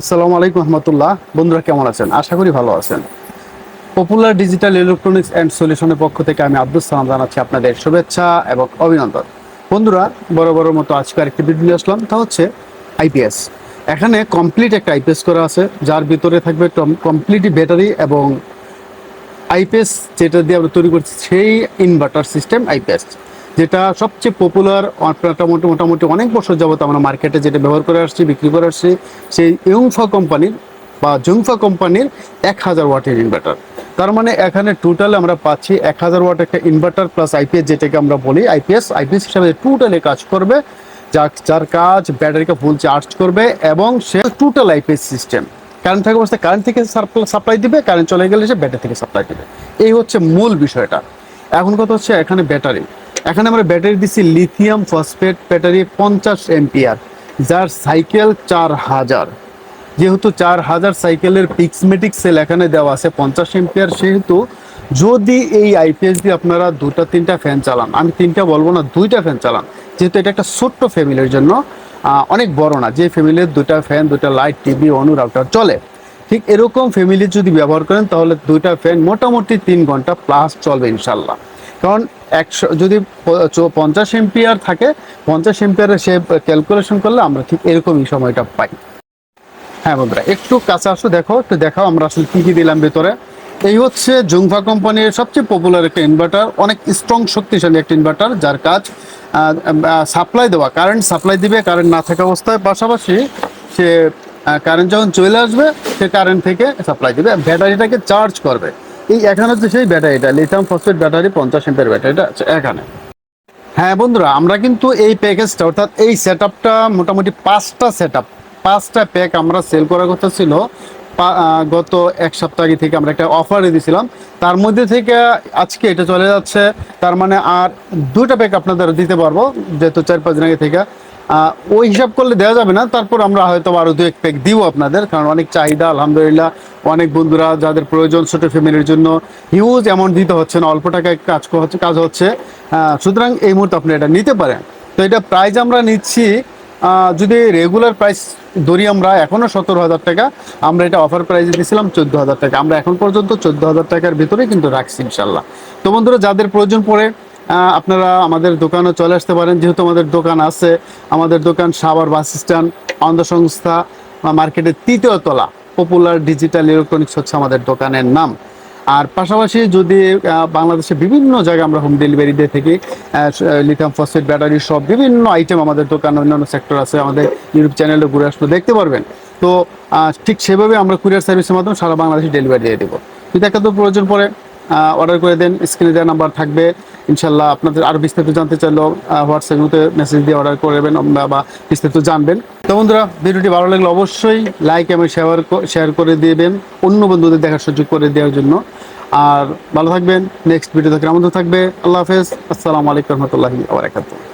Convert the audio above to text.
আসসালামু আলাইকুম রহমতুল্লাহ। বন্ধুরা কেমন আছেন? আশা করি ভালো আছেন। পপুলার ডিজিটাল ইলেকট্রনিক্স অ্যান্ড সলিউশনের পক্ষ থেকে আমি আব্দুল সালাম জানাচ্ছি আপনাদের শুভেচ্ছা এবং অভিনন্দন। বন্ধুরা, বড় বড় মতো আজকে আরেকটি ভিডিও নিয়ে আসলাম, তা হচ্ছে আইপিএস এখানে কমপ্লিট একটা আইপিএস করা আছে, যার ভিতরে থাকবে কমপ্লিট ব্যাটারি এবং আইপিএস যেটা দিয়ে আমরা তৈরি করছি, সেই ইনভার্টার সিস্টেম আইপিএস যেটা সবচেয়ে পপুলার মোটামুটি মোটামুটি অনেক বছর যাবত আমরা মার্কেটে যেটা ব্যবহার করে আসছি, বিক্রি করে আসছি, সেই ইউংফা কোম্পানির বা জুংফা কোম্পানির এক হাজার ওয়াটের ইনভার্টার তার মানে এখানে টোটাল আমরা পাচ্ছি এক হাজার ওয়াট একটা ইনভার্টার প্লাস আইপিএস যেটাকে আমরা বলি আইপিএস আইপিএস হিসাবে টোটালে কাজ করবে, যা, যার কাজ ব্যাটারিকে ফুল চার্জ করবে, এবং সে টোটাল আইপিএস সিস্টেম কারেন্ট থাকা অবস্থায় কারেন্ট থেকে সাপ্লাই দিবে কারেন্ট চলে গেলে সে ব্যাটারি থেকে সাপ্লাই দিবে। এই হচ্ছে মূল বিষয়টা। এখন কথা হচ্ছে এখানে ব্যাটারি এখানে আমরা ব্যাটারি দিচ্ছি লিথিয়াম ফসফেট ব্যাটারি পঞ্চাশ এমপিআর, যার সাইকেল চার হাজার। যেহেতু চার হাজার সাইকেলের পিক্সমেটিক সেল এখানে দেওয়া আছে পঞ্চাশ এমপিআর, সেহেতু যদি এই আইপিএস দিয়ে আপনারা দুটা, তিনটা ফ্যান চালান, আমি তিনটা বলব না, দুইটা ফ্যান চালান, যেহেতু এটা একটা ছোট্ট ফ্যামিলির জন্য অনেক বড় না, যে ফ্যামিলির দুটা ফ্যান দুটা লাইট টিভি অনু রাউটার চলে। ঠিক এরকম ফ্যামিলি যদি ব্যবহার করেন, তাহলে দুইটা ফ্যান মোটামুটি তিন ঘণ্টা প্লাস চলবে ইনশাল্লাহ। কারণ একশো, যদি পঞ্চাশ এমপিআর থাকে, পঞ্চাশ এমপিআরের সে ক্যালকুলেশন করলে আমরা ঠিক এরকমই সময়টা পাই। হ্যাঁ বন্ধুরা, একটু কাছে আসো, দেখো, একটু দেখাও আমরা আসলে কি কি দিলাম ভেতরে। এই হচ্ছে জুংফা কোম্পানির সবচেয়ে পপুলার একটা ইনভার্টার অনেক স্ট্রং শক্তিশালী একটা ইনভার্টার যার কাজ সাপ্লাই দেওয়া কারেন্ট সাপ্লাই দিবে কারেন্ট না থাকা অবস্থায়। পাশাপাশি সে কারেন্ট যখন চলে আসবে, সে কারেন্ট থেকে সাপ্লাই দিবে ব্যাটারিটাকে চার্জ করবে। এই এখানে হচ্ছে সেই ব্যাটারিটা লিথিয়াম ফসফেট ব্যাটারি পঞ্চাশ এমপের ব্যাটারিটা আছে এখানে। হ্যাঁ বন্ধুরা, আমরা কিন্তু এই প্যাকেজটা অর্থাৎ এই সেট মোটামুটি পাঁচটা সেট পাঁচটা প্যাক আমরা সেল করার কথা ছিল। গত এক সপ্তাহ আগে থেকে আমরা একটা অফারে দিয়েছিলাম। তার মধ্যে থেকে আজকে এটা চলে যাচ্ছে। তার মানে আর দুটা প্যাক আপনাদের দিতে পারব, যেহেতু চার পাঁচ দিন আগে থেকে। ওই হিসাব করলে দেওয়া যাবে না। তারপর আমরা হয়তো আরও দু এক প্যাক দিব আপনাদের, কারণ অনেক চাহিদা, আলহামদুলিল্লাহ। অনেক বন্ধুরা যাদের প্রয়োজন ছোট ফ্যামিলির জন্য হিউজ অ্যামাউন্ট দিতে হচ্ছে না, অল্প টাকায় কাজ হচ্ছে কাজ হচ্ছে। সুতরাং এই মুহূর্তে আপনি এটা নিতে পারেন। তো এটা প্রাইস আমরা নিচ্ছি যদি রেগুলার প্রাইস ধরি আমরা এখনও সতেরো হাজার টাকা, আমরা এটা অফার প্রাইসে দিয়েছিলাম চোদ্দ হাজার টাকা। আমরা এখন পর্যন্ত চোদ্দ হাজার টাকার ভিতরে কিন্তু রাখছি ইনশাল্লাহ তো বন্ধুরা, যাদের প্রয়োজন পড়ে আপনারা আমাদের দোকানে চলে আসতে পারেন। যেহেতু আমাদের দোকান আছে, আমাদের দোকান সাভার বাস স্ট্যান্ড অন্ধ সংস্থা মার্কেটের তৃতীয় তলা। পপুলার ডিজিটাল ইলেকট্রনিক্স হচ্ছে আমাদের দোকানের নাম। আর পাশাপাশি যদি বাংলাদেশে বিভিন্ন জায়গায় আমরা হোম ডেলিভারি দিয়ে থাকি লিথিয়াম ফসফেট ব্যাটারি সব বিভিন্ন আইটেম আমাদের দোকান অন্যান্য সেক্টর আছে, আমাদের ইউটিউব চ্যানেলে ঘুরে আসলে দেখতে পারবেন। তো ঠিক সেভাবে আমরা কুরিয়ার সার্ভিসের মাধ্যমে সারা বাংলাদেশে ডেলিভারি দিয়ে দেবো। যদি একটা তো প্রয়োজন পড়ে অর্ডার করে দেন স্ক্রিনে দেওয়া নাম্বার থাকবে। ইনশাল্লাহ আপনাদের আরও বিস্তারিত জানতে চাইলেও হোয়াটসঅ্যাপে মেসেজ দিয়ে অর্ডার করবেন বা- বিস্তারিত জানবেন। তো বন্ধুরা, ভিডিওটি ভালো লাগলে অবশ্যই লাইক এবং শেয়ার শেয়ার করে দেবেন, অন্য বন্ধুদের দেখার সুযোগ করে দেওয়ার জন্য। আর ভালো থাকবেন নেক্সট ভিডিও থেকে আমাদের থাকবে। আল্লাহ হাফেজ, আসসালামু আলাইকুম রহমতুল্লাহি আবরাকাতুহ